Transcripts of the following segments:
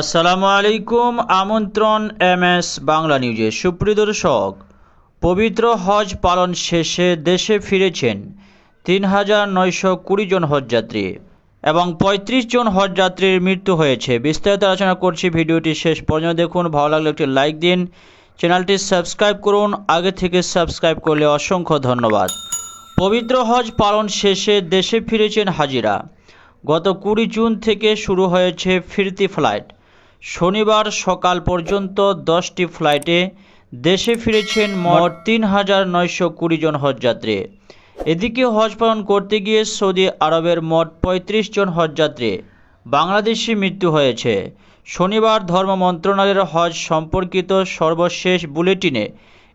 আসসালামু আলাইকুম, আমন্ত্রণ এম এস বাংলা নিউজে সুপ্রিয় দর্শক। পবিত্র হজ পালন শেষে দেশে ফিরেছেন তিন হাজার নয়শো কুড়ি জন হজযাত্রী এবং পঁয়ত্রিশ জন হজযাত্রীর মৃত্যু হয়েছে। বিস্তারিত আলোচনা করছি ভিডিওটি শেষ পর্যন্ত দেখুন। ভালো লাগলে একটি লাইক দিন। চ্যানেলটি সাবস্ক্রাইব করুন। আগে থেকে সাবস্ক্রাইব করলে অসংখ্য ধন্যবাদ। পবিত্র হজ পালন শেষে দেশে ফিরেছেন হাজিরা। গত কুড়ি জুন থেকে শুরু হয়েছে ফিরতি ফ্লাইট। শনিবার সকাল পর্যন্ত দশটি ফ্লাইটে দেশে ফিরেছেন মোট তিন হাজার নয়শো কুড়ি জন হজযাত্রী। এদিকে হজ পালন করতে গিয়ে সৌদি আরবের মোট পঁয়ত্রিশ জন হজযাত্রী বাংলাদেশি মৃত্যু হয়েছে। শনিবার ধর্ম মন্ত্রণালয়ের হজ সম্পর্কিত সর্বশেষ বুলেটিনে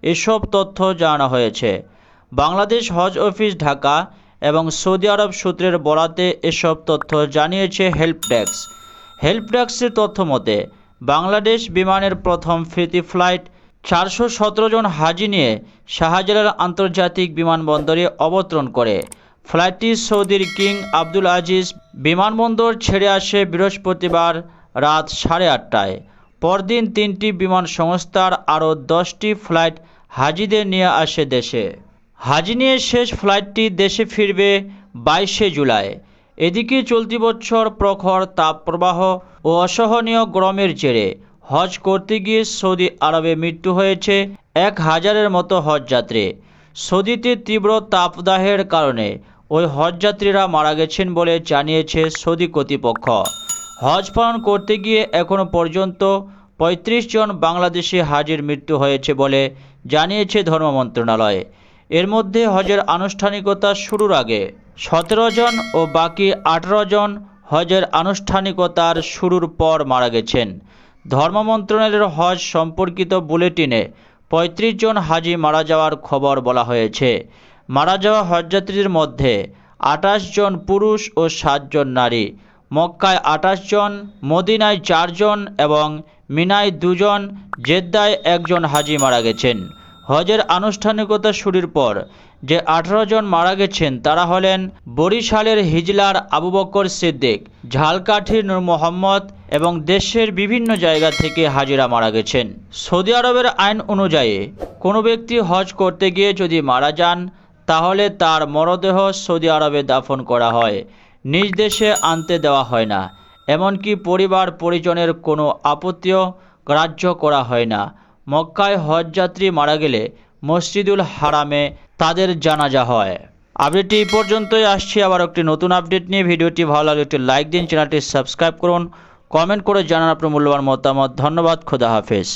এসব তথ্য জানানো হয়েছে। বাংলাদেশ হজ অফিস ঢাকা এবং সৌদি আরব সূত্রের বরাতে এসব তথ্য জানিয়েছে হেল্প ডেস্ক। হেল্প ডেস্কের তথ্য মতে, বাংলাদেশ বিমানের প্রথম ফিরতি ফ্লাইট চারশো সতেরো জন হাজি নিয়ে শাহজালাল আন্তর্জাতিক বিমানবন্দরে অবতরণ করে। ফ্লাইটটি সৌদির কিং আব্দুল আজিজ বিমানবন্দর ছেড়ে আসে বৃহস্পতিবার রাত সাড়ে আটটায়। পরদিন তিনটি বিমান সংস্থার আরও দশটি ফ্লাইট হাজিদের নিয়ে আসে দেশে। হাজি নিয়ে শেষ ফ্লাইটটি দেশে ফিরবে বাইশে জুলাই। এদিকে চলতি বছর প্রখর তাপপ্রবাহ ও অসহনীয় গরমের জেরে হজ করতে গিয়ে সৌদি আরবে মৃত্যু হয়েছে এক হাজারের মতো হজযাত্রী সৌদিতে তীব্র তাপদাহের কারণে ওই হজযাত্রীরা মারা গেছেন বলে জানিয়েছে সৌদি কর্তৃপক্ষ। হজ পালন করতে গিয়ে এখনও পর্যন্ত পঁয়ত্রিশ জন বাংলাদেশি হাজির মৃত্যু হয়েছে বলে জানিয়েছে ধর্ম মন্ত্রণালয়। এর মধ্যে হজের আনুষ্ঠানিকতা শুরুর আগে সতেরো জন ও বাকি আঠারো জন হজের আনুষ্ঠানিকতার শুরুর পর মারা গেছেন। ধর্ম মন্ত্রণালয়ের হজ সম্পর্কিত বুলেটিনে পঁয়ত্রিশ জন হাজি মারা যাওয়ার খবর বলা হয়েছে। মারা যাওয়া হজযাত্রীদের মধ্যে আঠাশ জন পুরুষ ও সাতজন নারী। মক্কায় আঠাশ জন, মদিনায় চারজন এবং মিনায় দুজন, জেদ্দায় একজন হাজি মারা গেছেন। হজের আনুষ্ঠানিকতা শুরুর পর যে আঠারো জন মারা গেছেন, তারা হলেন বরিশালের হিজলার আবু বকর সিদ্দিক, ঝালকাঠির নূর মোহাম্মদ এবং দেশের বিভিন্ন জায়গা থেকে হাজিরা মারা গেছেন। সৌদি আরবের আইন অনুযায়ী, কোনো ব্যক্তি হজ করতে গিয়ে যদি মারা যান, তাহলে তার মরদেহ সৌদি আরবে দাফন করা হয়। নিজ দেশে আনতে দেওয়া হয় না। এমনকি পরিবার পরিজনের কোনো আপত্তিও গ্রাহ্য করা হয় না। মক্কায় হজযাত্রী মারা গেলে মসজিদুল হারামে তাদের জানাজা হয়। আপডেটটি এই পর্যন্তই। আসছি আবার একটি নতুন আপডেট নিয়ে। ভিডিওটি ভালো লাগলে একটি লাইক দিন, চ্যানেলটি সাবস্ক্রাইব করুন। কমেন্ট করে জানান আপনার মূল্যবান মতামত। ধন্যবাদ, খোদা হাফেজ।